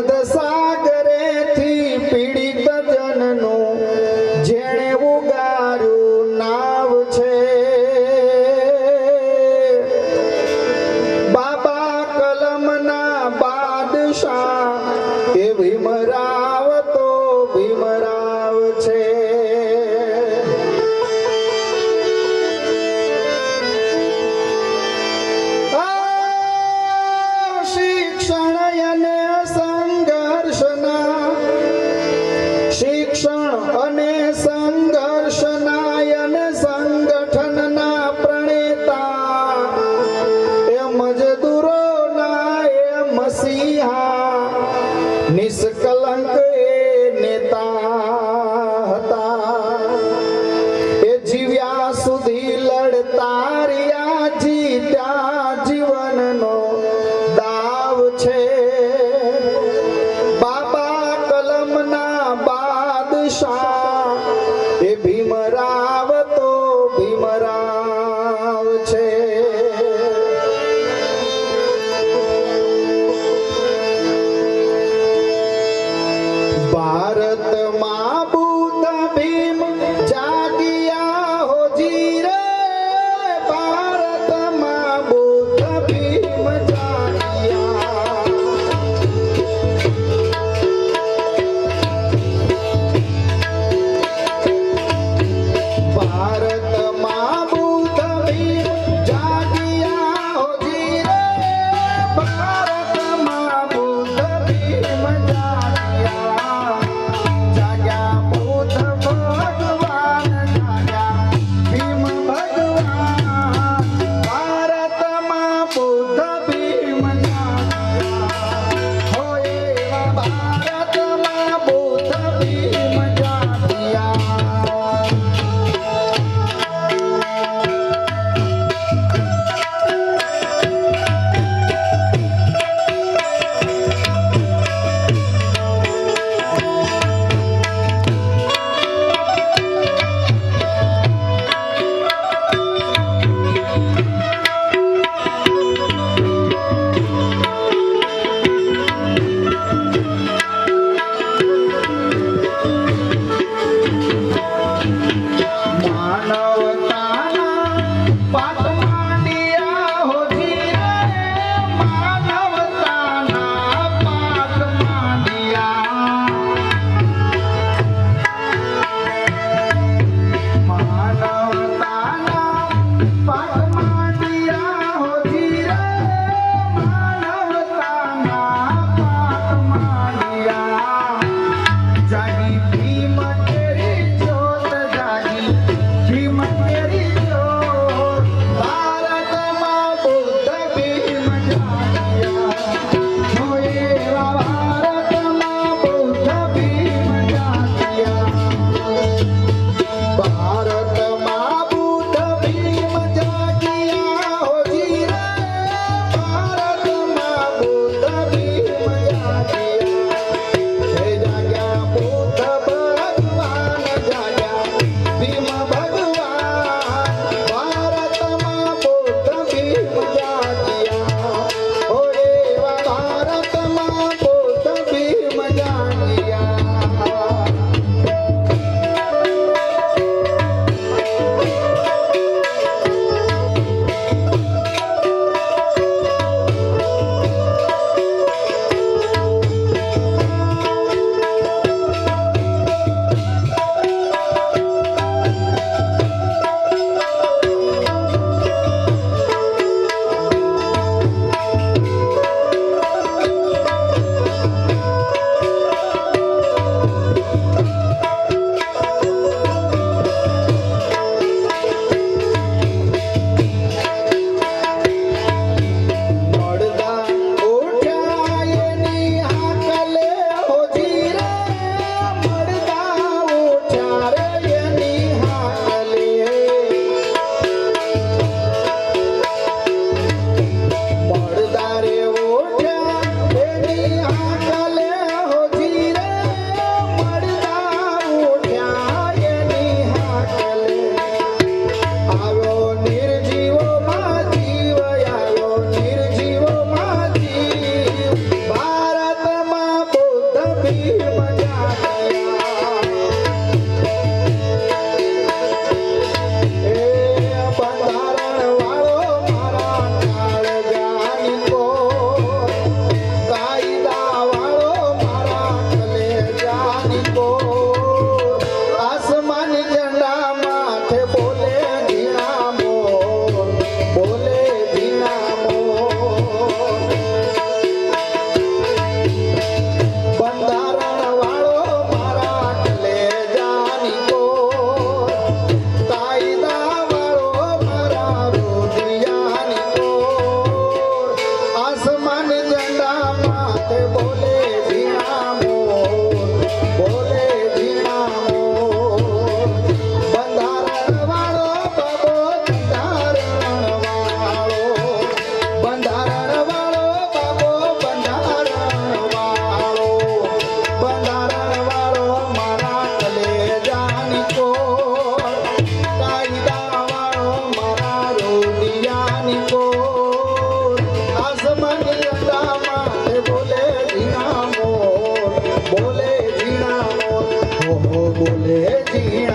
nada Siya निष्कल Para yeah.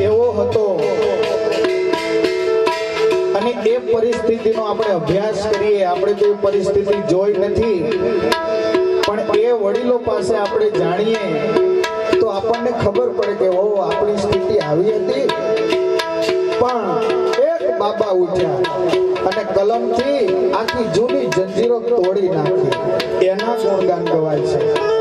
એવો હતો. અને એ પરિસ્થિતિનો આપણે અભ્યાસ કરીએ, આપણે તો એ પરિસ્થિતિ જોઈ નથી. પણ એ વડીલો પાસે આપણે જાણીએ, તો આપણને ખબર પડે કે ઓ આપણી સ્થિતિ આવી હતી. પણ એક બાબા ઉઠ્યા અને કલમથી આખી જૂની જંજીરો તોડી નાખી. એના ગુણગાન ગવાય છે.